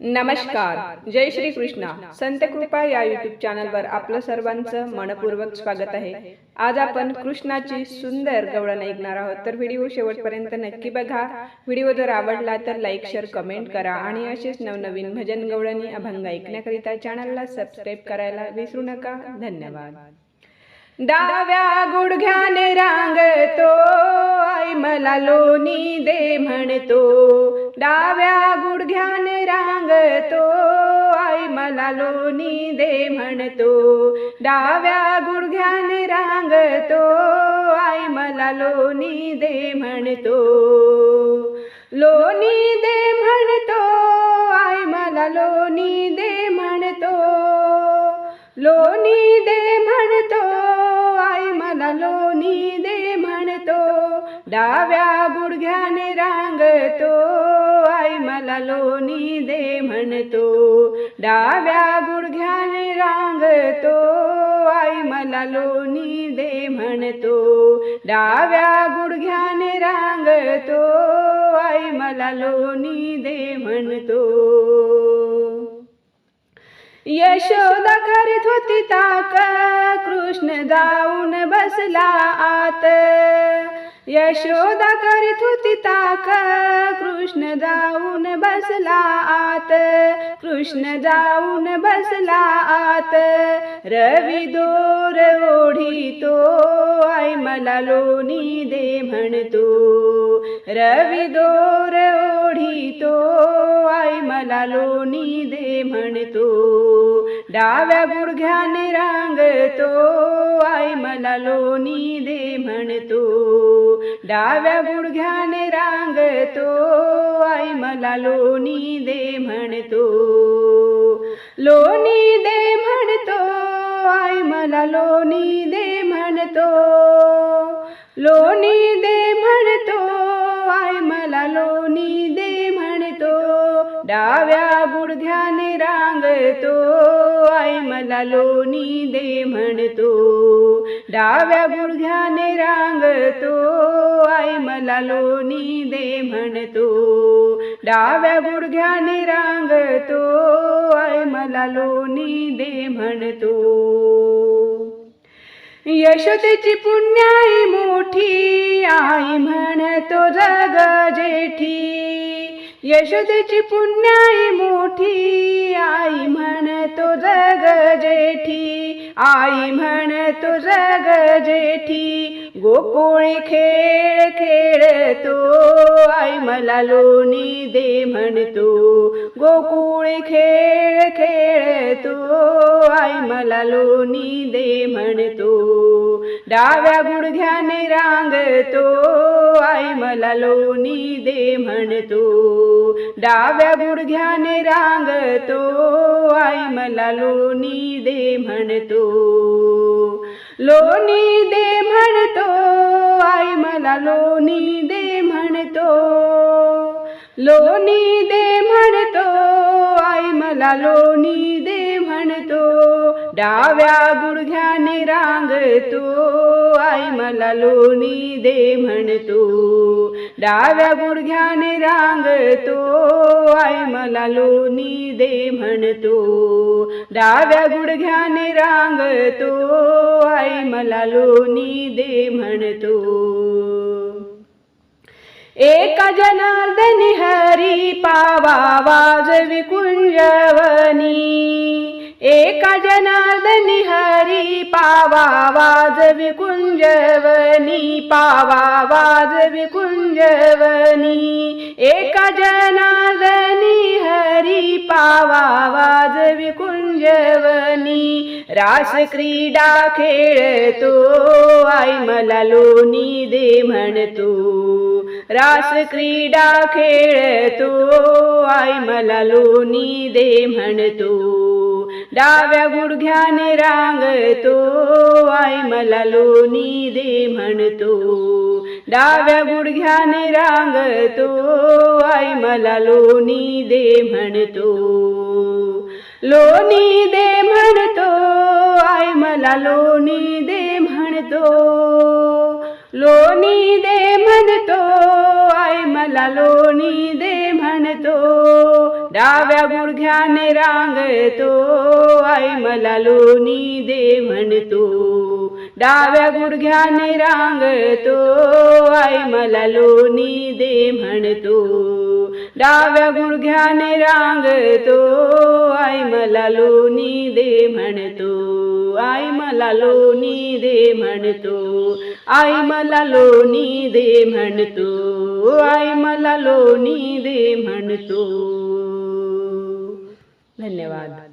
नमस्कार. जय श्री कृष्णा. संत कृपा या युट्यूब चॅनलवर आपलं सर्वांचं मनपूर्वक स्वागत आहे. आज आपण कृष्णाची सुंदर गवळण ऐकणार आहोत. तर व्हिडिओ शेवटपर्यंत नक्की बघा. व्हिडिओ जर आवडला तर लाईक शेअर कमेंट करा आणि असेच नवनवीन भजन गवळणी अभंग ऐकण्याकरिता चॅनलला सबस्क्राईब करायला विसरू नका. धन्यवाद. डाव्या गुडघ्याने रांगतो. आई मला लोणी दे म्हणतो. डाव्या गुडघ्याने रांगतो. आई मला लोणी दे म्हणतो. डाव्या गुडघ्याने रांगतो. आई मला लोणी दे म्हणतो. लोणी दे म्हणतो. आई मला लोणी दे म्हणतो. लोणी दे म्हण डाव्या गुडघ्याने रांगतो. आई मला लोणी दे म्हणतो. डाव्या गुडघ्याने रांगतो. आई मला लोणी दे म्हणतो. डाव्या गुडघ्याने रांगतो. आई मला लोणी दे म्हणतो. यशोदा करीत होती ताक कृष्ण जाऊन बसला आत. यशोदा करीत होती ताक. कृष्ण जाऊन बसला आत. कृष्ण जाऊन बसला आत. रवी दोर ओढीतो. आई मला लोणी दे म्हणतो. रवी दोर ओढीतो. आई मला लोणी दे म्हणतो. डाव्या गुडघ्याने रांगतो. आई मला लोणी दे म्हणतो. डाव्या गुडघ्याने रांगतो. आई मला लोणी दे म्हणतो. लोणी दे म्हणतो. आई मला लोणी दे म्हणतो. लोणी दे म्हणतो. आई मला लोणी दे म्हणतो. डाव्या गुडघ्याने रांगतो. आई मला लोणी दे म्हणतो. डाव्या गुडघ्याने रांगतो. आई मला लोणी दे म्हणतो. डाव्या गुडघ्याने रांगतो. आई मला लोणी दे म्हणतो. यशोदेची पुण्याई मोठी आई म्हणतो जग जेठी. यशोदेची पुण्याई मोठी आई म्हणतो जग जेठी गोकुळी खेळ खेळतो आई मला लोणी दे म्हणतो गोकुळी खेळ खेळतो आई मला लोणी दे म्हणतो डाव्या गुडघ्याने रांगतो आई मला लोणी दे म्हणतो. डाव्या गुडघ्याने रांगतो आई मला लोणी दे म्हणतो. लोणी दे म्हणतो आई मला लोणी दे म्हणतो. लोणी दे म्हणतो मला लोणी दे म्हणतो डाव्या गुडघ्याने रांगतो आई मला लोणी दे म्हणतो डाव्या गुडघ्याने रांगतो आई मला लोणी दे म्हणतो डाव्या गुडघ्याने रांगतो आई मला लोणी दे म्हणतो. एका जनार्दनी हरी पावा वाजवी कुळ एका जनार्दनी हरी पावा वाजवी कुंजवनी पावा वाजवी कुंजवनी एका जनार्दनी हरी पावा वाजवी कुंजवनी रास क्रीडा खेळतो आई मला लोणी दे म्हणतो. रास क्रीडा खेळतो आई मला लोणी दे म्हणतो. डाव्या गुडघ्याने रांगतो आई मला लोणी दे म्हणतो. डाव्या गुडघ्याने रांगतो आई मला लोणी दे म्हणतो. लोणी दे म्हणतो आई मला लोणी दे म्हणतो. लोणी दे म्हणतो मला लोणी दे म्हणतो डाव्या गुडघ्याने रांगतो आई मला लोणी दे म्हणतो. डाव्या गुडघ्याने रांगतो आई मला लोणी दे म्हणतो. डाव्या गुडघ्याने रांगतो आई मला लोणी दे म्हणतो. आई मला लोणी दे म्हणतो. आई मला लोणी दे म्हणतो. आई मला लोणी दे म्हणतो. धन्यवाद.